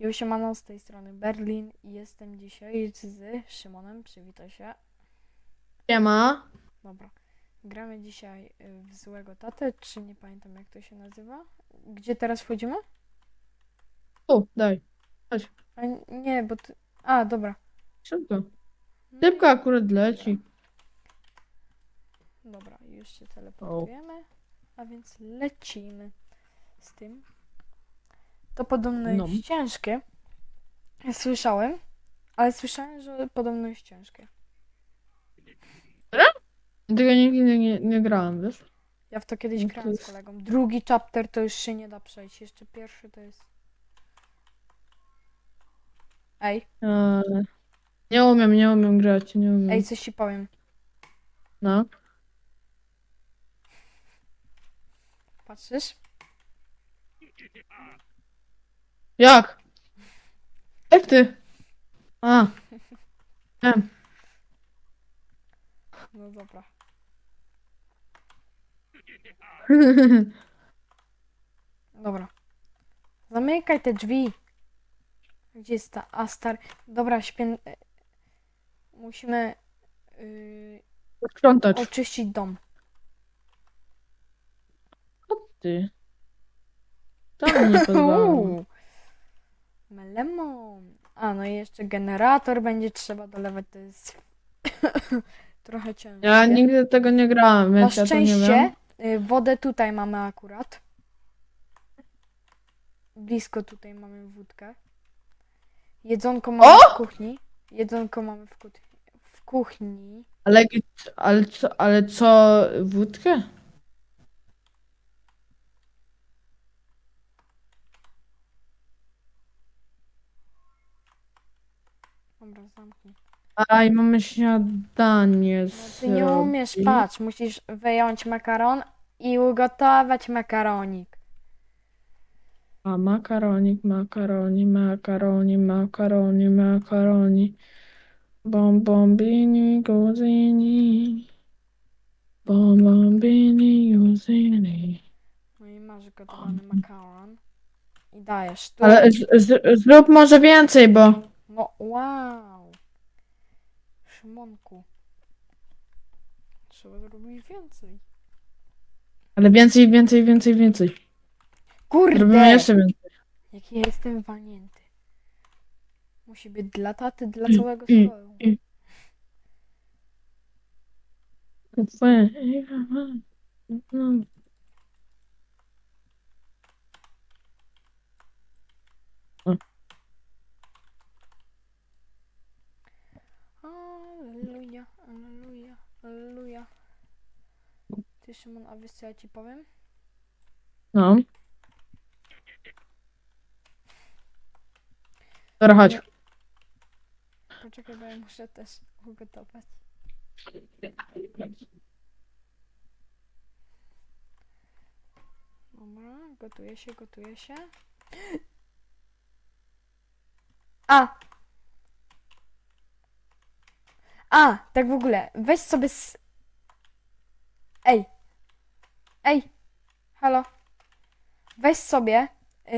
Już siemano z tej strony Berlin i jestem dzisiaj z Szymonem, przywitaj się. Siema. Dobra. Gramy dzisiaj y, w Złego Tatę, czy nie pamiętam jak to się nazywa. Gdzie teraz wchodzimy? Tu, daj. A, nie, bo ty... A, dobra. Szybko. Szybko akurat leci. Dobra, już się teleportujemy, a więc lecimy z tym. To podobno No. jest ciężkie. Słyszałem, ale słyszałem, że podobno jest ciężkie. Tego nigdy nie, nie, nie grałem, wiesz? Ja w to kiedyś No to grałem z jest- kolegą. Drugi chapter to już się nie da przejść. Jeszcze pierwszy to jest. Ej, Eee, nie umiem, nie umiem grać, nie umiem. ej, coś ci powiem. No. Patrzysz? Jak? Jak ty? A. Wiem. No dobra. Dobra. Zamykaj te drzwi. Gdzie jest ta Astar? Dobra, śpię... e, Musimy yy, oczyścić dom. Ty. To mi nie pozwala. Uuu. Melemon. A, no i jeszcze generator będzie trzeba dolewać. To jest trochę ciężkie. Ja nigdy tego nie grałem, Na więc ja to nie wiem. szczęście y, wodę tutaj mamy akurat. Blisko tutaj mamy wódkę. Jedzonko mamy w kuchni. Jedzonko mamy w, kuchni. w kuchni. Ale, ale, co, ale co, wódkę? Dobra, zamknij. A i mamy śniadanie No ty nie umiesz, patrz. Musisz wyjąć makaron i ugotować makaronik. A makaronik, makaroni, makaroni, makaroni, makaroni. Bombombini, guzini. Bombombini, guzini. No i masz gotowany makaron. I dajesz tu. Ale z, z, zrób może więcej, bo... No wow. Szymonku. Trzeba zrobić więcej. Ale więcej, więcej, więcej, więcej. Kurde! Robimy jeszcze więcej. Jaki ja jestem walnięty. Musi być dla taty, dla I- całego i- stołu. Aleluja, aleluja, aleluja. Ty Szymon, a wiesz co ja ci powiem? No. Dobra, chodź. Poczekaj, bo ja muszę też ugotować. Dobra, gotuje się, gotuje się. A! A, tak w ogóle, weź sobie s... Ej! Ej! Halo? Weź sobie y,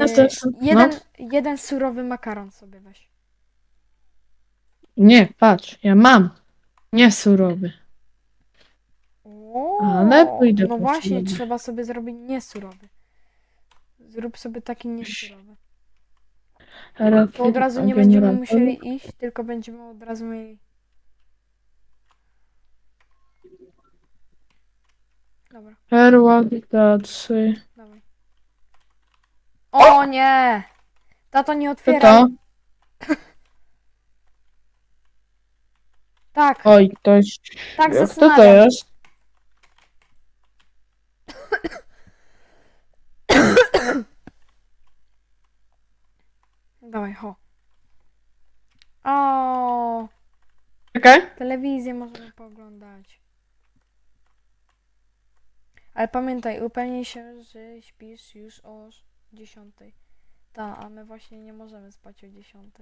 jeden, No. jeden surowy makaron sobie weź. Nie, patrz, ja mam. Nie surowy. O, Ale pójdę No po właśnie, surowy. trzeba sobie zrobić niesurowy. Zrób sobie taki niesurowy. To od razu nie będziemy musieli iść, tylko będziemy od razu mieli. Dobra, tacy. dawaj. O nie! Tato nie Co otwiera. to? Tak, Oj, to jest... tak Kto to zastanawiam. jest? Dawaj, ho. O, Czekaj. telewizję możemy pooglądać. Ale pamiętaj, upewnij się, że śpisz już o 10. Ta, a my właśnie nie możemy spać o 10.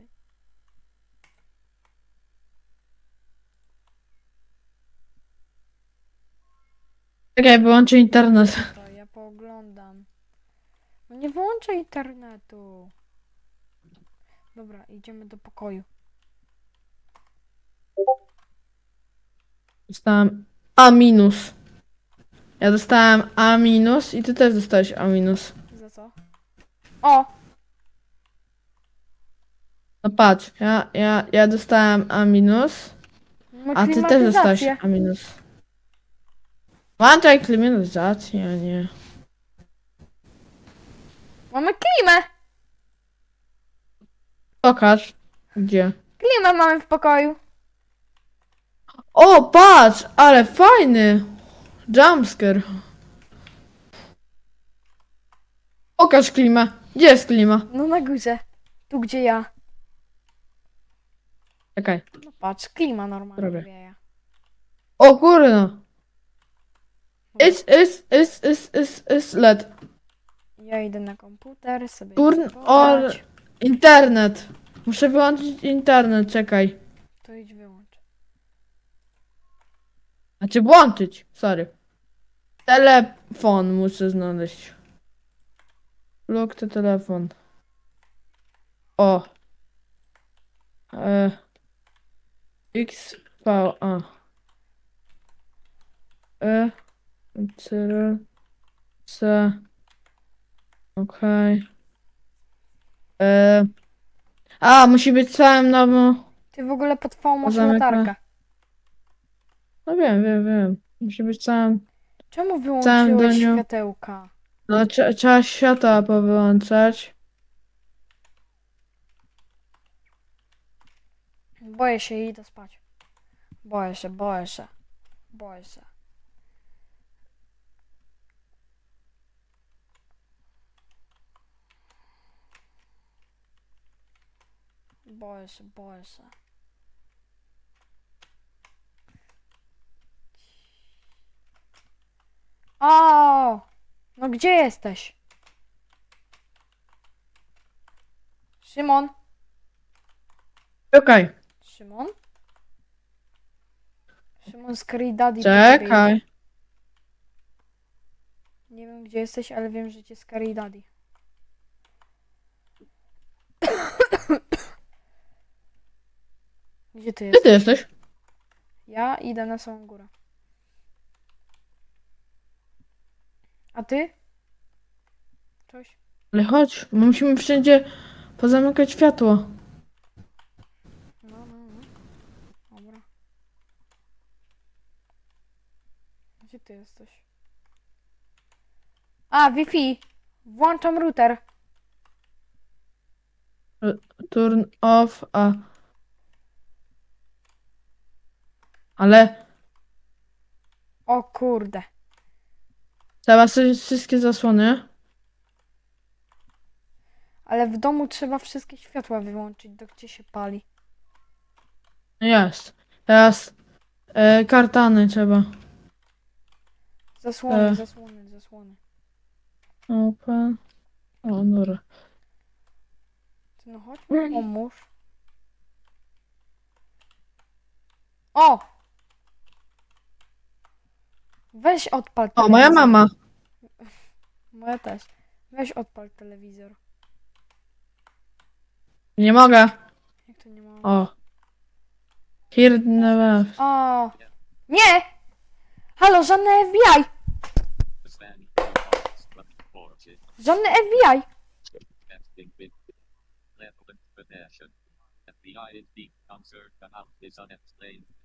Czekaj, wyłączę internet. To ja pooglądam. No nie włączaj internetu. Dobra, idziemy do pokoju. Dostałem A minus. Ja dostałem A minus i ty też dostałeś A minus. Za co? O! No patrz, ja, ja, ja dostałem A minus, Mamy a ty też dostałeś klimatyzację. A minus. Włączaj klimatyzację, a nie. Mamy klimę! Pokaż. Gdzie? Klimę mamy w pokoju. O, patrz, ale fajny. Jumpscare. Pokaż klimę. Gdzie jest klima? No na górze. Tu gdzie ja. Czekaj. No patrz, klima normalnie Robię. wieje. O kurno. It's, it's, it's, it's, it's, it's LED. Ja idę na komputer, sobie Turn idę on pograć. internet. Muszę wyłączyć internet, czekaj. To idź wyłącz. Znaczy włączyć, sorry. Telefon muszę znaleźć. Look to telefon. O. E. X, V, A. E. Cyril. C. Okej. E. A, musi być całym nowym. Ty w ogóle pod V masz Zamykam. latarkę. No wiem, wiem, wiem. Musi być całym. Czemu wyłączyłeś światełka? No, trze- trzeba światła powyłączać. Boję się i idę spać. Boję się, boję się. Boję się. Boję się, boję się. O! No gdzie jesteś? Szymon? Czekaj, Szymon? Szymon z Daddy. po ciebie idzie. czekaj. Nie wiem gdzie jesteś, ale wiem, że cię z Daddy. Gdzie ty Gdzie jesteś? ty jesteś? Ja idę na samą górę. A ty? Coś? Ale chodź, my musimy wszędzie pozamykać światło. No, no, no. Dobra. Gdzie ty jesteś? A, Wi-Fi! Włączam router. Turn off, a... Ale O kurde. Trzeba sobie wszystkie zasłony. Ale w domu trzeba wszystkie światła wyłączyć, do gdzie się pali. Jest. Teraz e, kartany trzeba. Zasłony, E. zasłony, zasłony. Open. O, dobra. Ty no chodź, pomóż. O! Weź odpal O, telewizor. moja mama. Moja też. Weź odpal telewizor. Nie mogę. Jak to nie ma? O. Never. O! Nie! Halo, żadne FBI! Żadne FBI!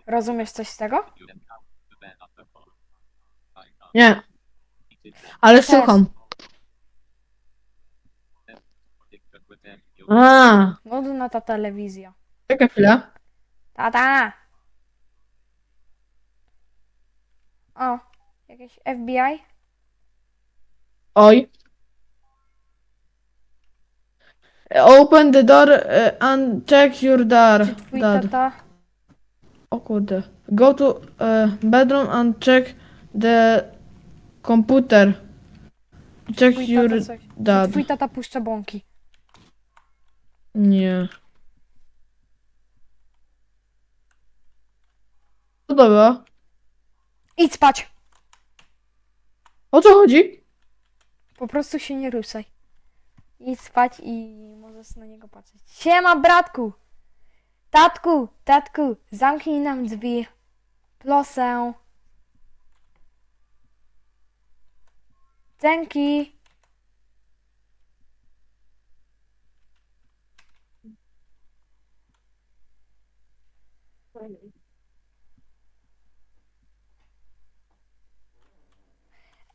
Rozumiesz coś z tego? Nie, ale słucham. A, Nudna ta telewizja. czekaj chwilę. Tata! O, jakieś FBI? Oj. Open the door uh, and check your door. Czy twój dad. tata... O kurde. Go to uh, bedroom and check the computer. Check Twój your tata coś... Czy dad. twój tata puszcza bąki? Nie. To było? Idź spać! O co chodzi? Po prostu się nie ruszaj. Idź spać i możesz na niego patrzeć. Siema, bratku! Tatku, tatku, zamknij nam drzwi. Proszę. Dzięki.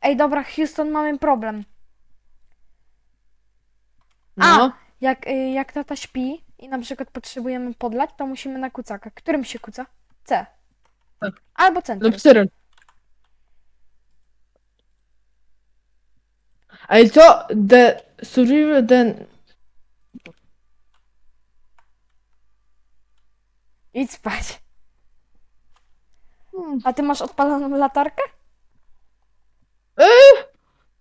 Ej, dobra, Houston, mamy problem. No. Jak, y, jak tata śpi i na przykład potrzebujemy podlać, to musimy na kucaka. Którym się kuca? C. Tak. Albo centrum. Lub Ale co? The survivor then... Idź spać. Hmm. A ty masz odpaloną latarkę? Eee,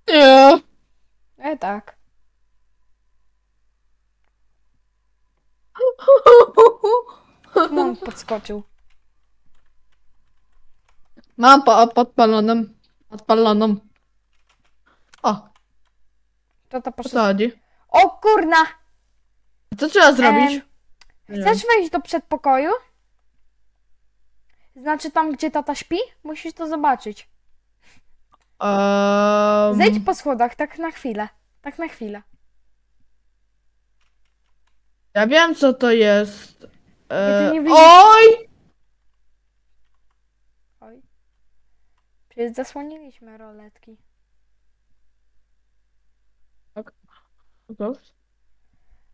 nie. E, tak. Czemu on podskoczył? Mam po, podpaloną. Odpaloną. O, To to o chodzi? O kurna! Co trzeba zrobić? Em, Chcesz wejść do przedpokoju? Znaczy tam, gdzie tata śpi? Musisz to zobaczyć. Um, Zejdź po schodach, tak na chwilę. Tak na chwilę. Ja wiem, co to jest. E, nie oj! Oj. Przecież zasłoniliśmy roletki.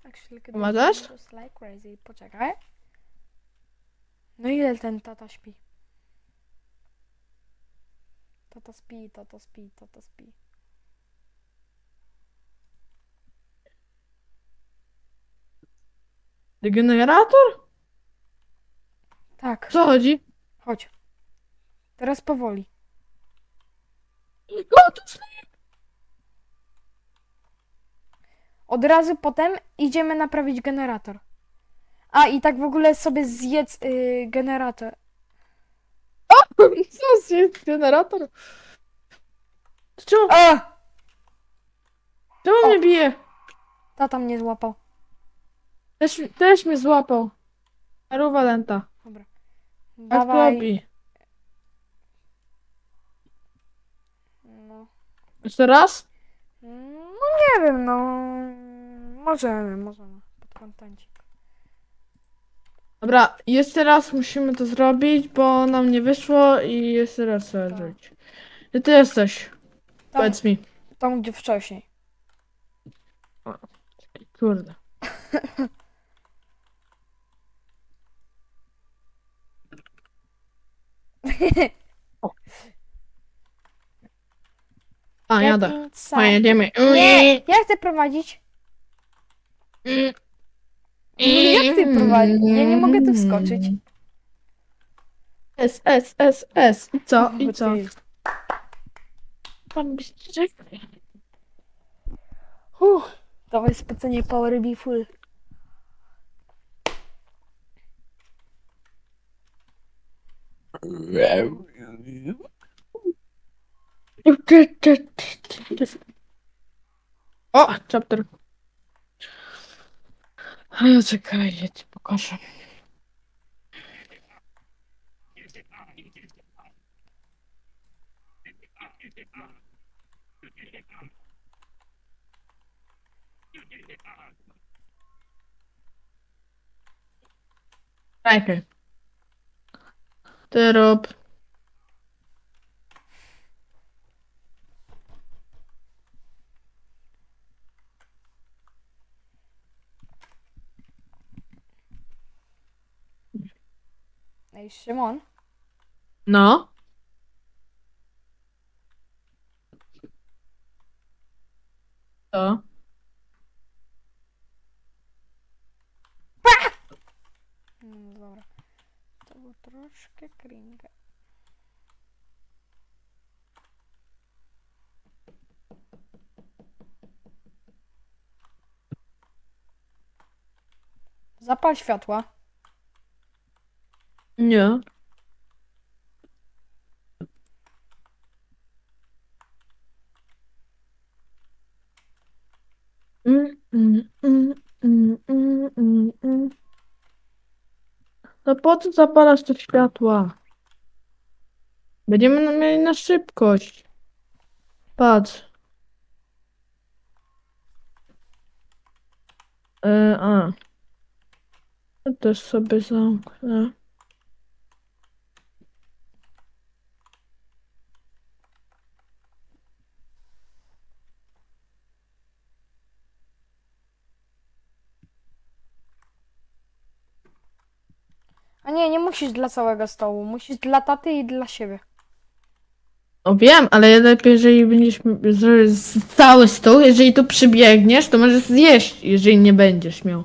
Actually, could Pomagasz? just like crazy. Poczekaj. No ile ten tata śpi? Tata śpi, tata śpi, tata śpi. Generator? Tak, Co chodzi? chodź. Teraz powoli. O, Od razu potem idziemy naprawić generator. A i tak w ogóle sobie zjedz y, generator. Co jest generator? Czemu, A! czemu O. mnie bije? Tata mnie złapał. Też, też mnie złapał. Aruwa lenta. Dobra. Jak Dawaj. robi? No. Jeszcze raz? no nie wiem, no. Możemy, możemy. Pod kontencik. Dobra, jeszcze raz musimy to zrobić, bo nam nie wyszło i jeszcze raz trzeba Tak. zrobić. Gdzie ty jesteś? Tam, Powiedz mi. tam gdzie wcześniej. Kurde. A, jadę. inside. Pojedziemy. Nie, ja chcę prowadzić. Jak ty prowadzisz? Ja nie mogę tu wskoczyć. S, S, S, S. I co? I co? Ty. Pan czekał. Uff, dawaj spocenie Power Be Full. O, chapter. A, Czekaj, ja ci pokażę. Czekaj. Ty Ej, Szymon. No. To. No dobra. To było troszkę cringe. Zapal światła. Nie. Mm, Mm, mm, mm, mm, mm. No po co zapalasz te światła? Będziemy mieli na szybkość. Patrz. E, a. To też sobie zamknę. Nie, nie musisz dla całego stołu. Musisz dla taty i dla siebie. O wiem, ale lepiej, jeżeli będziesz zrobić z- cały stół, jeżeli tu przybiegniesz, to możesz zjeść, jeżeli nie będziesz miał.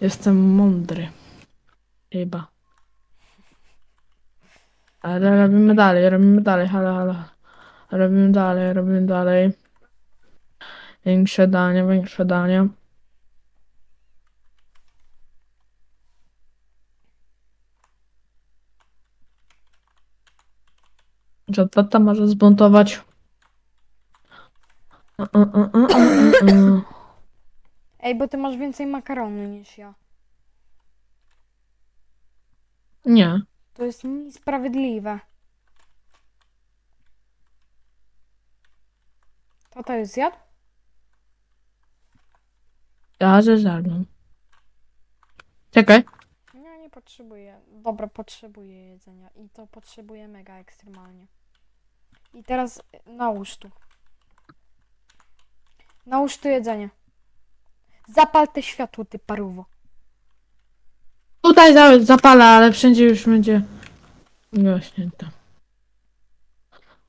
Jestem mądry. Chyba. Ale robimy dalej, robimy dalej, halo, halo. Robimy dalej, robimy dalej. Większe danie, większe danie. Że tata może zbuntować. Uh, uh, uh. Ej, bo ty masz więcej makaronu niż ja. Nie. To jest niesprawiedliwe. Tata już zjadł? Ja ze żarną. Czekaj. Ja nie potrzebuję. Dobra, potrzebuję jedzenia. I to potrzebuję mega ekstremalnie. I teraz nałóż tu. Nałóż tu jedzenie. Zapal te światło, ty paruwo. Tutaj za- zapala, ale wszędzie już będzie gaśnięte.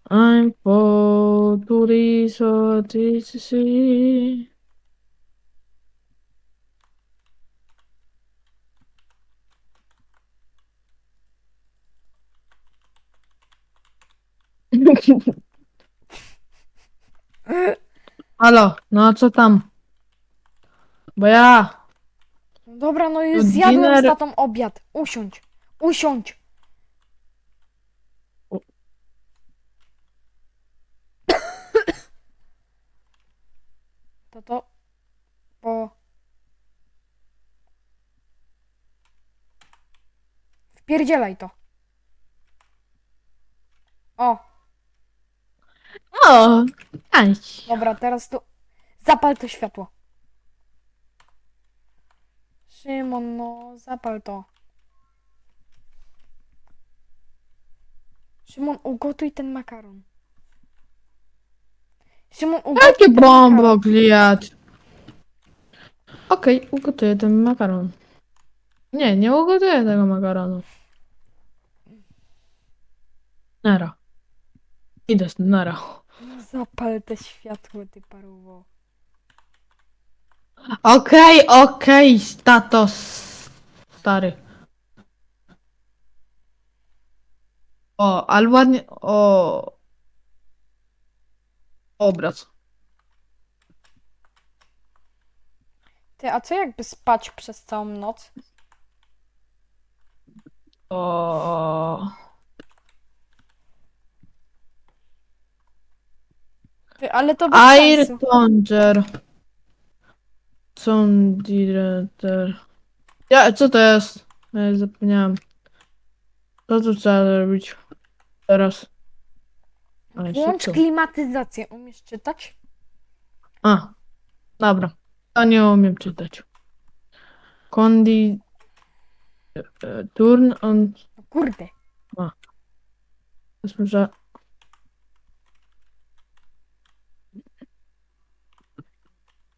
I'm for Turiso TCC. Halo, no a co tam? Bo ja... Dobra, no już zjadłem dinner- z tatą obiad. Usiądź. Usiądź. To to... Bo... Wpierdzielaj to. O, O, tańcz. dobra, teraz tu... Zapal to światło. Szymon, no, zapal to. Szymon, ugotuj ten makaron. Szymon, ugotuj Jakie ten makaron. bombo, gliat. Okej, ugotuję ten makaron. Nie, nie ugotuję tego makaronu. Nara. Idę z nara. Zapal te światło, ty paruwo. Okej, okej, status. Stary. O, ale ładnie. O. Obraz. Ty, a co jakby spać przez całą noc? O. ale to bez Air sensu. Plunger. Sound Director. Ja, co to jest? Ja zapomniałem. Co tu trzeba zrobić? Teraz. Ale Włącz szybko. klimatyzację. Umiesz czytać? A, dobra. To nie umiem czytać. Kondi... e, Turn on... No kurde. Powiedzmy,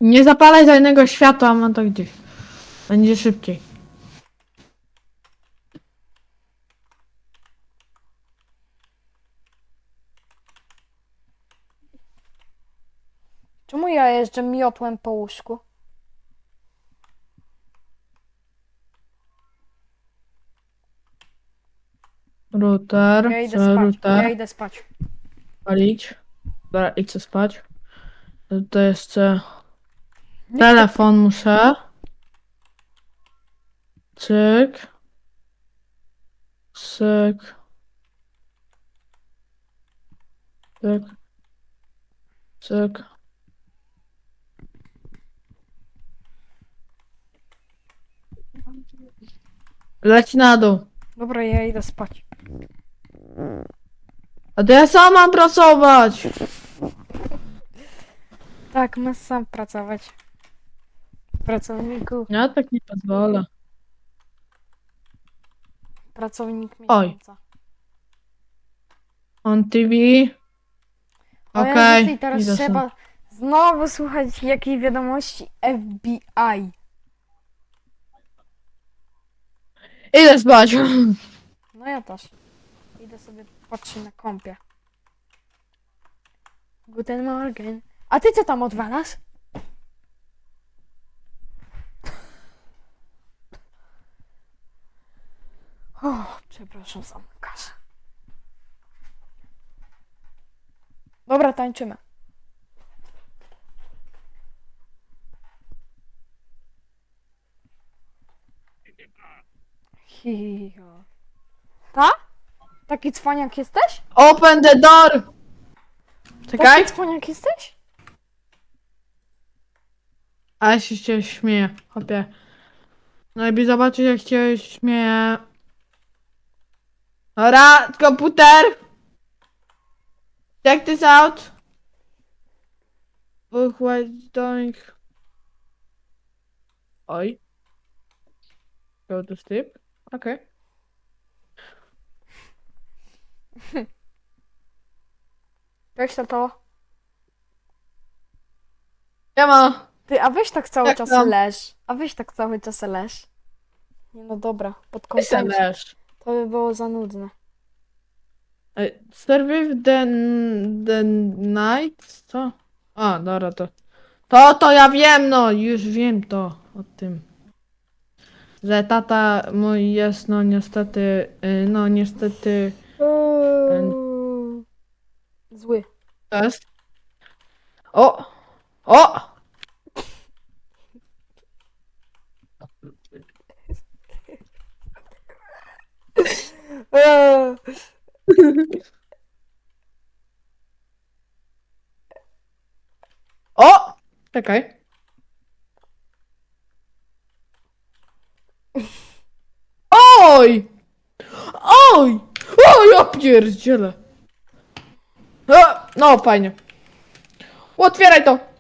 Nie zapalaj za jednego światła, mam to gdzieś. Będzie szybciej. Czemu ja jeżdżę miotłem po łóżku? Router, Ja idę co spać. router, Ja idę spać. palić. Dobra, idź spać. To jeszcze Telefon muszę. Cyk. Cyk. Cyk. Cyk. Leci na dół. Dobra, ja idę spać. A to ja sam mam pracować. Tak, masz sam pracować. Pracowniku. Ja tak nie pozwolę. Pracownik Oj. miesiąca. On TV. O Okej. Jezus, i teraz idę trzeba znowu słuchać jakiej wiadomości FBI. Idę spać. No ja też. Idę sobie patrzeć na kąpie. Guten Morgen. A ty co tam odwalasz? O, przepraszam za mój kaszę. Dobra, tańczymy. Hiho. Ta? Taki cwaniak jesteś? Open the door. Czekaj. Taki cwaniak jesteś? A ja się ciebie śmieję, chłopie. Najlepiej zobaczyć jak cię śmieję. Dobra, komputer! Check this out. Book what doing. Oj. Go to sleep. Okay. Weź to to. Ja ma. Ty, a weź tak cały Jak czas tam? leż. A weź tak cały czas leż. Nie no dobra, pod kątem. Leż. To by było za nudne. Survive the, the night? Co? A, dobra, to. To, to ja wiem, no, już wiem to o tym. Że tata mój jest, no niestety, y, no niestety, Zły. to jest. O! O! Eee. O! Czekaj. Oj! Oj! O, ja pierdzielę. O, no, fajnie. Otwieraj to!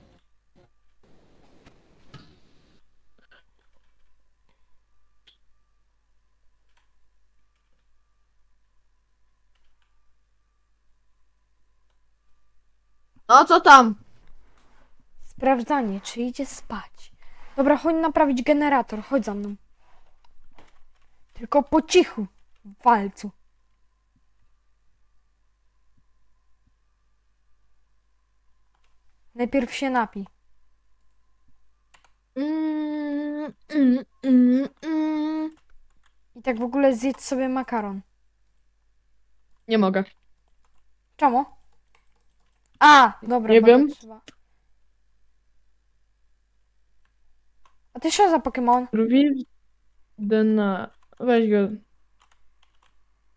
No, co tam? Sprawdzanie, czy idzie spać. Dobra, chodź naprawić generator, chodź za mną. Tylko po cichu, w walcu. Najpierw się napij. Mm, mm, mm, mm. I tak w ogóle zjedz sobie makaron. Nie mogę. Czemu? A, dobra, Nie bo to wiem. Trzeba. A ty co za Pokémon? Reveal the na... Weź go.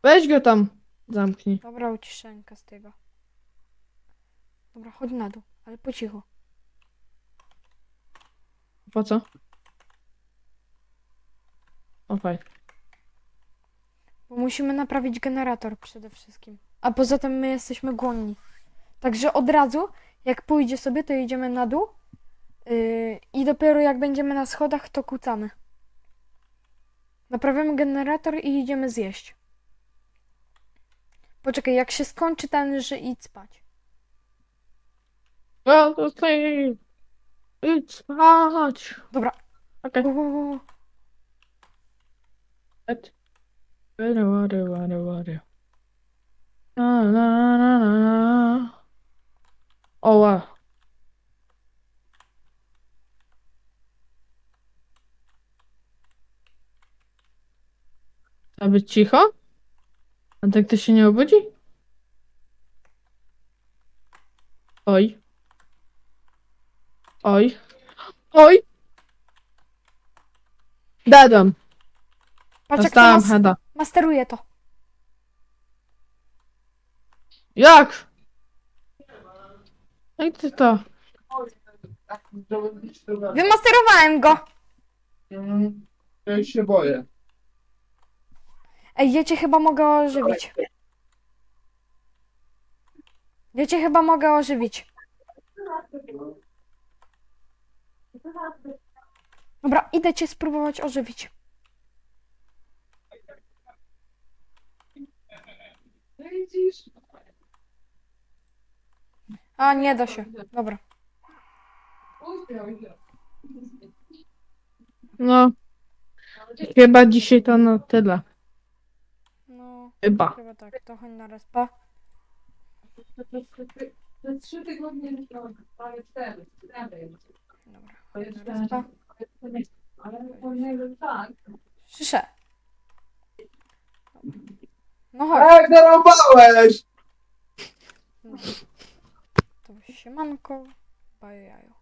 Weź go tam. Zamknij. Dobra, uciszenka z tego. Dobra, chodź na dół, ale po cichu. Po co? Okej. Bo musimy naprawić generator przede wszystkim. A poza tym my jesteśmy głodni. Także od razu, jak pójdzie sobie, to idziemy na dół. Yy, I dopiero jak będziemy na schodach, to kucamy. Naprawiamy generator i idziemy zjeść. Poczekaj, jak się skończy ten, że idź spać. No, to ty... Idź spać. Dobra. Okej. Wary, wary, wary, wary. Na, na, na, na, na. Oła. A być cicho? A tak to się nie obudzi? Oj. Oj. Oj. Dadam. Patrz, jak to Dostałam mas heada. masteruje to. Jak? Jak ty to? Wymasterowałem go. Ja się boję. Ej, ja cię chyba mogę ożywić. Ja cię chyba mogę ożywić. Dobra, idę cię spróbować ożywić. Widzisz? A, nie da się. Dobra. No. Chyba dzisiaj to na tyle. No, Chyba. chyba tak. To chodź na respa. To trzy tygodnie, ale cztery, cztery. Dobra, To chodź na respa. Ale tak. Szyszę. No chodź. Ej, zarąbałeś! To siemanko. Bajajo.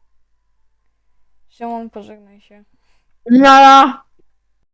Siemon, pożegnaj się. Nara.